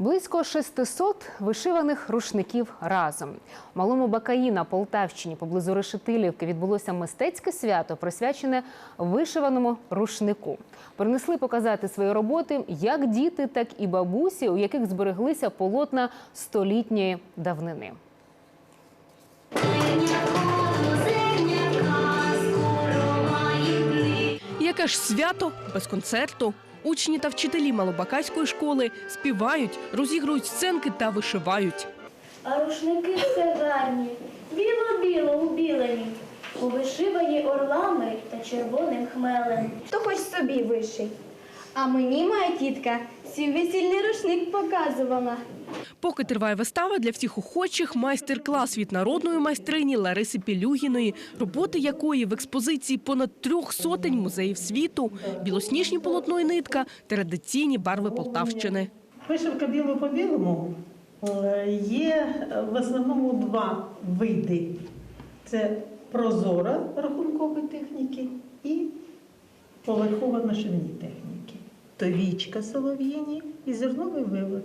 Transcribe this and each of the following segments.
Близько 600 вишиваних рушників разом. У малому Бакаї на Полтавщині поблизу Решетилівки відбулося мистецьке свято, присвячене вишиваному рушнику. Принесли показати свої роботи як діти, так і бабусі, у яких збереглися полотна столітньої давнини. Яке ж свято без концерту? Учні та вчителі Малобакайської школи співають, розігрують сценки та вишивають. А рушники все гарні, біло-біло убілені, увишивані орлами та червоним хмелем. То хоч собі виший. А мені моя тітка свій весільний рушник показувала. Поки триває вистава для всіх охочих, майстер-клас від народної майстрині Лариси Пілюгіної, роботи якої в експозиції понад трьох сотень музеїв світу, білосніжні полотно і нитка, традиційні барви Полтавщини. Вишивка біло по білому е, є е, в основному два види: це прозора рахункової техніки і поверхова нашивні техніки. Торічка солов'їні і зерновий вивод.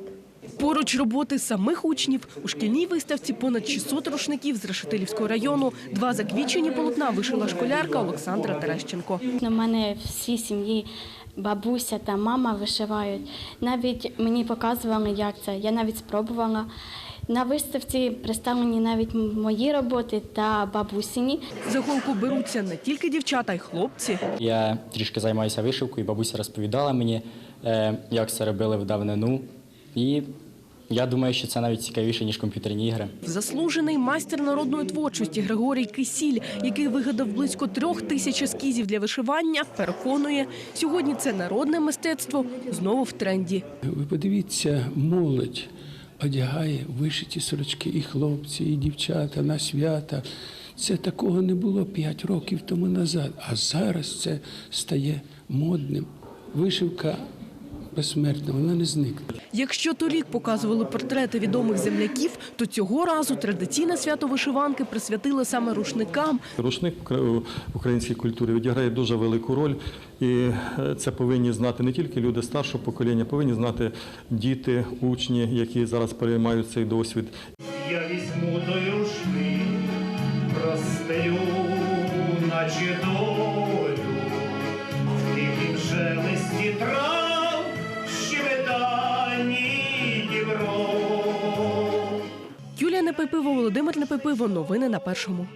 Поруч роботи самих учнів у шкільній виставці понад 600 рушників з Решетилівського району. Два заквічені полотна вишила школярка Олександра Терещенко. У мене всі сім'ї, бабуся та мама вишивають. Навіть мені показували, як це. Я навіть спробувала. На виставці представлені навіть мої роботи та бабусіні. За голку беруться не тільки дівчата, й хлопці. Я трішки займаюся вишивкою, бабуся розповідала мені, е, як це робили в давнину. І я думаю, що це навіть цікавіше, ніж комп'ютерні ігри. Заслужений майстер народної творчості Григорій Кисіль, який вигадав близько трьох тисяч ескізів для вишивання, переконує, сьогодні це народне мистецтво знову в тренді. Ви подивіться, молодь одягає вишиті сорочки і хлопці, і дівчата на свята. Це такого не було 5 років тому назад, а зараз це стає модним. Вишивка безсмертна, вона не зникне. Якщо торік показували портрети відомих земляків, то цього разу традиційне свято вишиванки присвятили саме рушникам. Рушник в українській культурі відіграє дуже велику роль, і е, це повинні знати не тільки люди старшого покоління, повинні знати діти, учні, які зараз переймають цей досвід. Я візьму той рушник, простелю, наче долю, Непепиво, Володимир Непепиво. Новини на першому.